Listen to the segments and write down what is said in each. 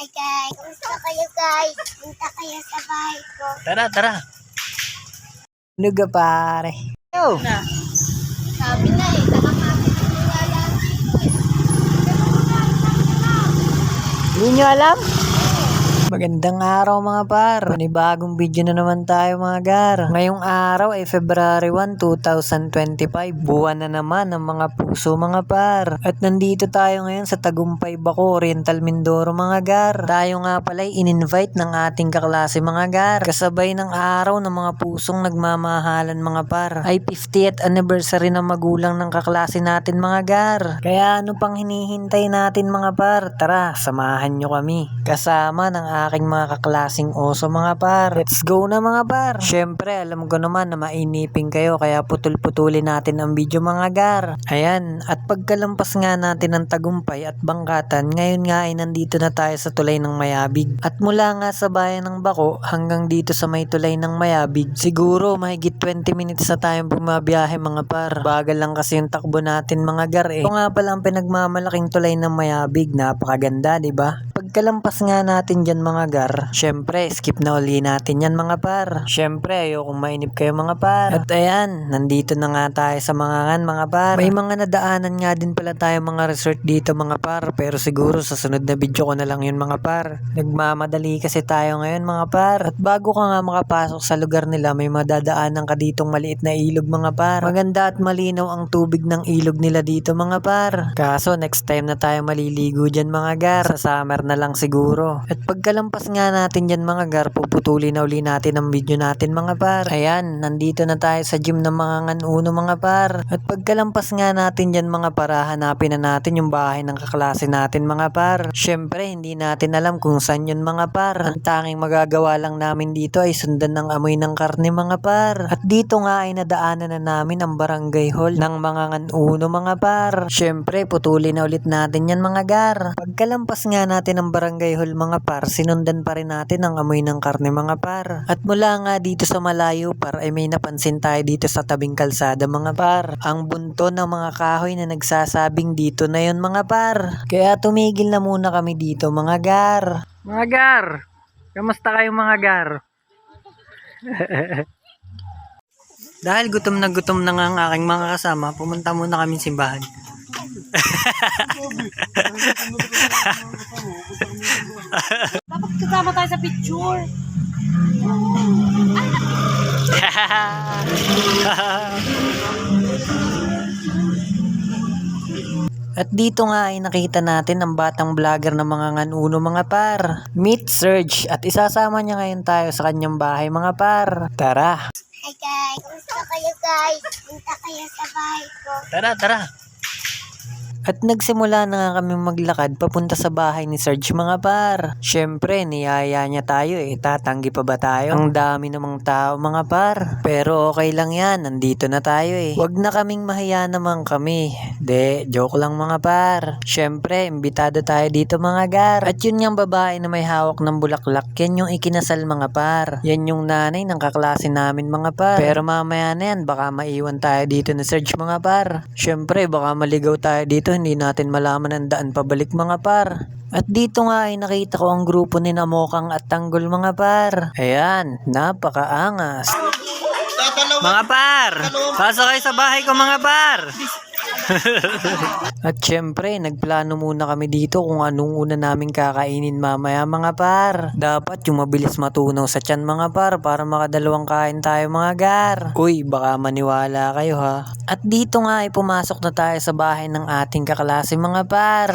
Hi guys, kumusta kayo guys? Punta kayo sa bahay ko. Tara, tara. Luga pare. Yo! Sabi na eh, saka natin ang niwala eh. Hindi nyo alam? Magandang araw mga par. Panibagong video na naman tayo mga gar. Ngayong araw ay February 1, 2025. Buwan na naman ng mga puso mga par. At nandito tayo ngayon sa Tagumpay Bako, Oriental Mindoro mga gar. Tayo nga pala ay in-invite ng ating kaklase mga gar. Kasabay ng araw ng mga pusong nagmamahalan mga par. Ay 50th anniversary ng magulang ng kaklase natin mga gar. Kaya ano pang hinihintay natin mga par? Tara, samahan nyo kami. Kasama ng aking mga kaklasing oso mga par. Let's go na mga par. Syempre, alam ko naman na mainipin kayo kaya putol-putulin natin ang video mga gar. Ayan, at pagkalampas nga natin ng tagumpay at bangkatan, ngayon nga ay nandito na tayo sa tulay ng Mayabig. At mula nga sa bayan ng Bako hanggang dito sa may tulay ng Mayabig, siguro mahigit 20 minutes na tayong bumabiyahe mga par. Bagal lang kasi yung takbo natin mga gar eh. Ito nga pala ang pinagmamalaking tulay ng Mayabig, napakaganda 'di ba? Pagkalampas nga natin dyan mga gar, syempre skip na uli natin yan mga par. Syempre ayokong mainip kayo mga par. At ayan, nandito na nga tayo sa mga ngan mga par. May mga nadaanan nga din pala tayo mga resort dito mga par. Pero siguro sa sunod na video ko na lang yun mga par. Nagmamadali kasi tayo ngayon mga par. At bago ka nga makapasok sa lugar nila, may madadaanan ka ditong maliit na ilog mga par. Maganda at malinaw ang tubig ng ilog nila dito mga par. Kaso next time na tayo maliligo dyan mga gar. Sa summer na lang siguro. At pagkalampas nga natin dyan mga gar, puputuli na uli natin ang video natin mga par. Ayan, nandito na tayo sa gym ng mga nganuno mga par. At pagkalampas nga natin dyan mga para, hanapin na natin yung bahay ng kaklase natin mga par. Syempre, hindi natin alam kung saan yun mga par. Ang tanging magagawa lang namin dito ay sundan ng amoy ng karne mga par. At dito nga ay nadaanan na namin ang barangay hall ng mga nganuno mga par. Syempre, putuli na ulit natin yan mga gar. Pagkalampas nga natin ang barangay hall mga par, sinundan pa rin natin ang amoy ng karne mga par. At mula nga dito sa malayo par ay may napansin tayo dito sa tabing kalsada mga par. Ang bunto ng mga kahoy na nagsasabing dito na yon mga par. Kaya tumigil na muna kami dito mga gar. Mga gar, kamusta kayo mga gar? Dahil gutom na gutom na nga ang aking mga kasama, pumunta muna kami simbahan. Dapat kasama tayo sa picture. At dito nga ay nakita natin ang batang vlogger ng mga nganuno mga par. Meet Serge at isasama niya ngayon tayo sa kanyang bahay mga par. Tara! Hi guys, kumusta kayo guys? Punta kayo sa bahay ko. Tara, tara! At nagsimula na nga kami maglakad papunta sa bahay ni Serge mga par. Syempre, niyaya niya tayo eh. Tatanggi pa ba tayo? Ang dami namang tao mga par. Pero okay lang yan, nandito na tayo eh. Huwag na kaming mahiya naman kami. De, joke lang mga par. Syempre, imbitado tayo dito mga gar. At yun yung babae na may hawak ng bulaklak, yan yung ikinasal mga par. Yan yung nanay ng kaklase namin mga par. Pero mamaya na yan, baka maiwan tayo dito ni Serge mga par. Syempre, baka maligaw tayo dito, hindi natin malaman ang daan pabalik mga par. At dito nga ay nakita ko ang grupo ni Namokang at Tanggol mga par. Ayan, napakaangas. Mga par, pasok kayo sa bahay ko mga par. At syempre, nagplano muna kami dito kung anong una naming kakainin mamaya mga par. Dapat yung mabilis matunaw sa tiyan mga par para makadalawang kain tayo mga gar. Uy, baka maniwala kayo ha. At dito nga ay pumasok na tayo sa bahay ng ating kaklase mga par.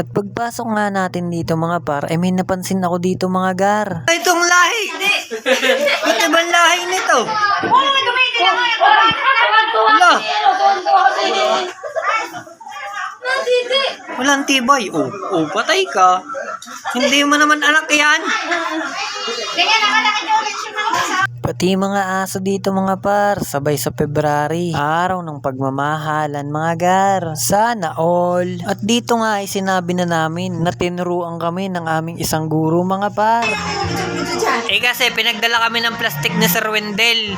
At pagpasok nga natin dito mga par, ay may napansin ako dito mga gar. Itong lahi! Ito ba lahi nito? Wala! Walang tibay. Oh, oh, patay ka. Hindi mo naman anak yan. Ganyan, nakalaki Pati mga aso dito mga par, sabay sa February, araw ng pagmamahalan mga gar. Sana all. At dito nga ay sinabi na namin na tinuruan kami ng aming isang guro mga par. Eh kasi pinagdala kami ng plastic ni Sir Wendell.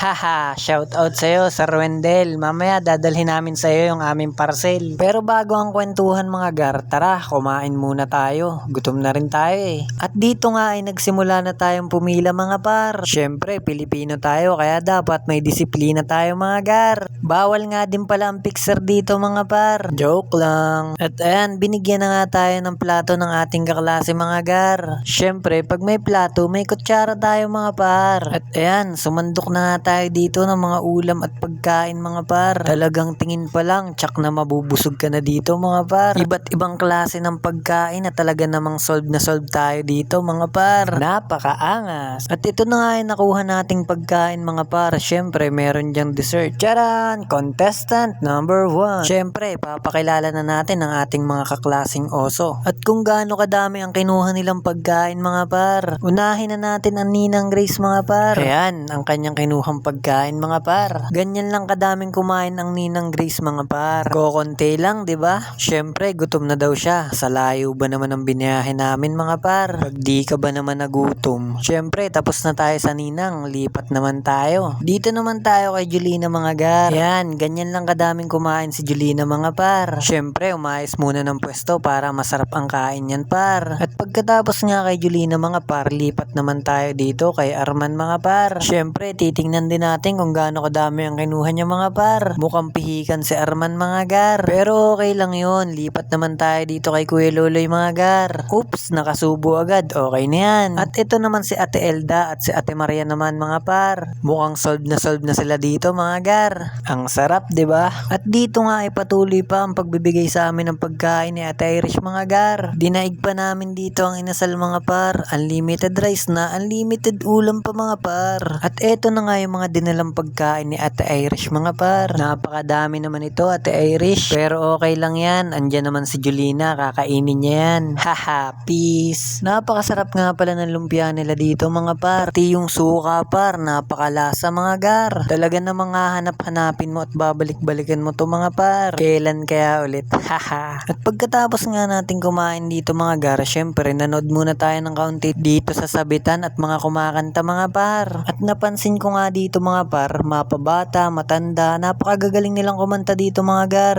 Haha, shout out sa'yo Sir Wendell. Mamaya dadalhin namin sa'yo yung aming parcel. Pero bago ang kwentuhan mga gar, tara kumain muna tayo. Gutom na rin tayo eh. At dito nga ay nagsimula na tayong pumila mga par. Syempre, Pilipino tayo kaya dapat may disiplina tayo mga gar. Bawal nga din pala ang pixer dito mga par. Joke lang. At ayan, binigyan na nga tayo ng plato ng ating kaklase mga gar. Syempre, pag may plato, may kutsara tayo mga par. At ayan, sumandok na nga tayo dito ng mga ulam at pagkain mga par. Talagang tingin pa lang, tsak na mabubusog ka na dito mga par. Iba't ibang klase ng pagkain na talaga namang solve na solve tayo dito mga par. Napakaangas. At ito na nga yung nakuha nating pagkain mga par. Syempre, meron diyang dessert. Charan! Contestant number one. Syempre, papakilala na natin ang ating mga kaklasing oso. At kung gaano kadami ang kinuha nilang pagkain mga par. Unahin na natin ang Ninang Grace mga par. Ayan, ang kanyang kinuhang pagkain mga par. Ganyan lang kadaming kumain ang Ninang Grace mga par. Kokonte lang, di ba? Syempre, gutom na daw siya. Sa layo ba naman ang biniyahe namin mga par? Pag di ka ba naman nagutom? Syempre, tapos na tayo sa Ninang. Lipat naman tayo. Dito naman tayo kay Julina mga gar. Yan, ganyan lang kadaming kumain si Julina mga par. Syempre, umayos muna ng pwesto para masarap ang kain yan par. At pagkatapos nga kay Julina mga par, lipat naman tayo dito kay Arman mga par. Syempre, titingnan din natin kung gaano kadami ang kinuha niya mga par. Mukhang pihikan si Arman mga gar. Pero okay lang yon lipat naman tayo dito kay Kuya Loloy mga gar. Oops, nakasubo agad. Okay na yan. At ito naman si Ate Elda at si Ate Maria naman mga par. Mukhang solved na solved na sila dito mga gar. Ang sarap, 'di ba? At dito nga ay patuloy pa ang pagbibigay sa amin ng pagkain ni Ate Irish mga gar. Dinaig pa namin dito ang inasal mga par. Unlimited rice na, unlimited ulam pa mga par. At eto na nga yung mga dinalang pagkain ni Ate Irish mga par. Napakadami naman ito Ate Irish. Pero okay lang yan. Andyan naman si Julina, kakainin niya yan. Haha, peace. Napakasarap nga pala ng lumpia nila dito mga par. Pati yung suka par, napakalasa mga gar. Talaga namang hahanap-hanapin mo at babalik-balikan mo to mga par. Kailan kaya ulit? Haha. At pagkatapos nga natin kumain dito mga gar, syempre nanood muna tayo ng kaunti dito sa sabitan at mga kumakanta mga par. At napansin ko nga dito mga par, mapabata, matanda, napakagagaling nilang kumanta dito mga gar.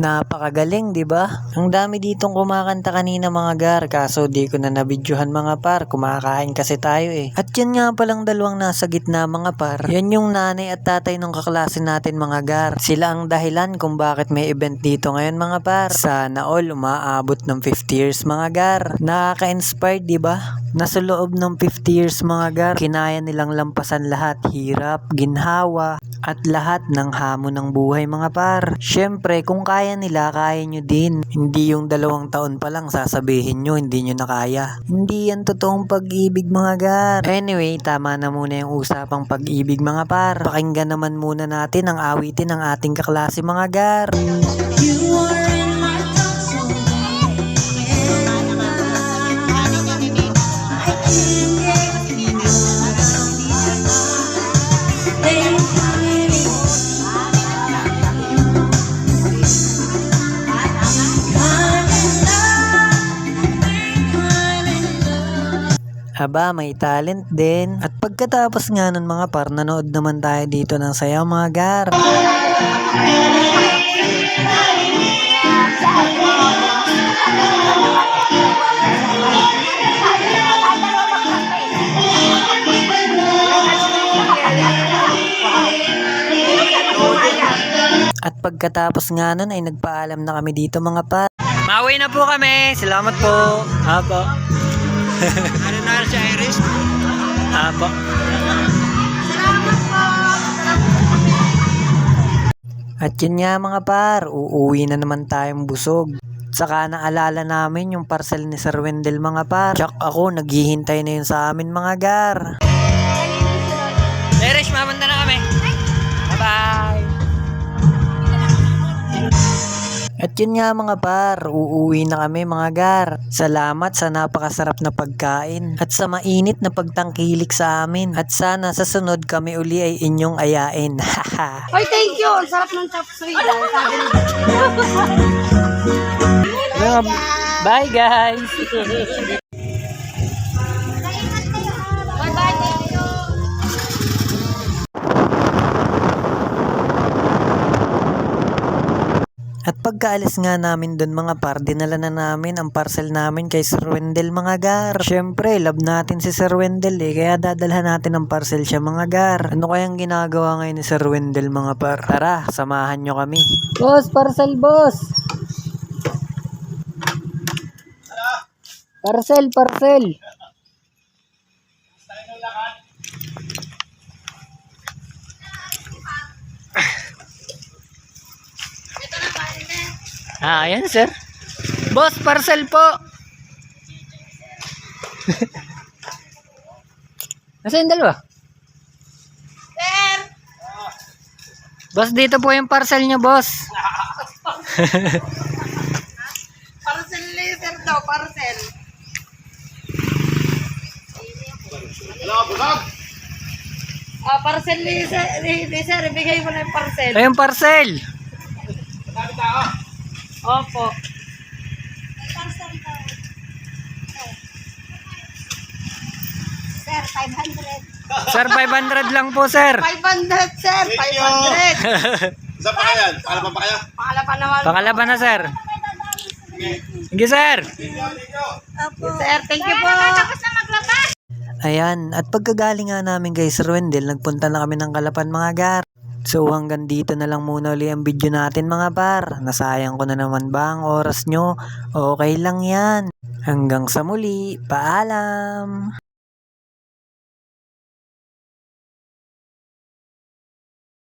Napakagaling, di ba? Ang dami ditong kumakanta kanina mga gar, kaso di ko na nabidyohan mga par, kumakain kasi tayo eh. At yan nga palang dalawang nasa gitna mga par, yan yung nanay at tatay ng kaklase natin mga gar. Sila ang dahilan kung bakit may event dito ngayon mga par. Sana all umaabot ng 50 years mga gar. Nakaka-inspire, di ba? Nasa loob ng 50 years mga gar, kinaya nilang lampasan lahat, hirap, ginhawa, at lahat ng hamon ng buhay mga par. Syempre, kung kaya nila, kaya nyo din. Hindi yung dalawang taon pa lang sasabihin nyo, hindi nyo na kaya. Hindi yan totoong pag-ibig mga gar. Anyway, tama na muna yung usapang pag-ibig mga par. Pakinggan naman muna natin ang awitin ng ating kaklase mga gar. Aba, may talent din. At pagkatapos nga ng mga par, nanood naman tayo dito ng sayaw mga gar. At pagkatapos nga nun ay nagpaalam na kami dito mga par. Mauwi na po kami. Salamat po. Apo. Ano na si Iris? Apo. At yun nga mga par, uuwi na naman tayong busog. Saka naalala namin yung parcel ni Sir Wendel mga par. Tsak ako, naghihintay na yun sa amin mga gar. Erish, mapunta na kami. Bye-bye. At yun nga mga par, uuwi na kami mga gar. Salamat sa napakasarap na pagkain at sa mainit na pagtangkilik sa amin. At sana sa sunod kami uli ay inyong ayain. Haha. Ay, thank you. Ang sarap ng chop suey. Sabi ni Bye guys! Pagkaalis nga namin dun mga par, dinala na namin ang parcel namin kay Sir Wendel mga gar. Siyempre, love natin si Sir Wendel eh, kaya dadalhan natin ang parcel siya mga gar. Ano kayang ginagawa ngayon ni Sir Wendel mga par? Tara, samahan nyo kami. Boss, parcel boss! Parcel, parcel! Ah, ayan sir. Boss, parcel po. Nasaan yung dalawa? Sir! Boss, dito po yung parcel niyo, boss. Parcel laser daw, parcel. Ah, parcel laser, laser, ibigay mo na yung parcel. Ayun, parcel. Opo. Sir, 500. Sir, 500 lang po, sir. 500, sir. 500. Saan pa kaya? Para pa kaya? Pakala pa naman. Pakalaban na, sir. Sige, sir. Sir, thank you po. Tapos na maglabas. Ayan, at pagkagaling nga namin kay Sir Wendel, nagpunta na kami ng Kalapan mga gar. So hanggang dito na lang muna uli ang video natin mga par. Nasayang ko na naman ba ang oras nyo? Okay lang yan. Hanggang sa muli, paalam!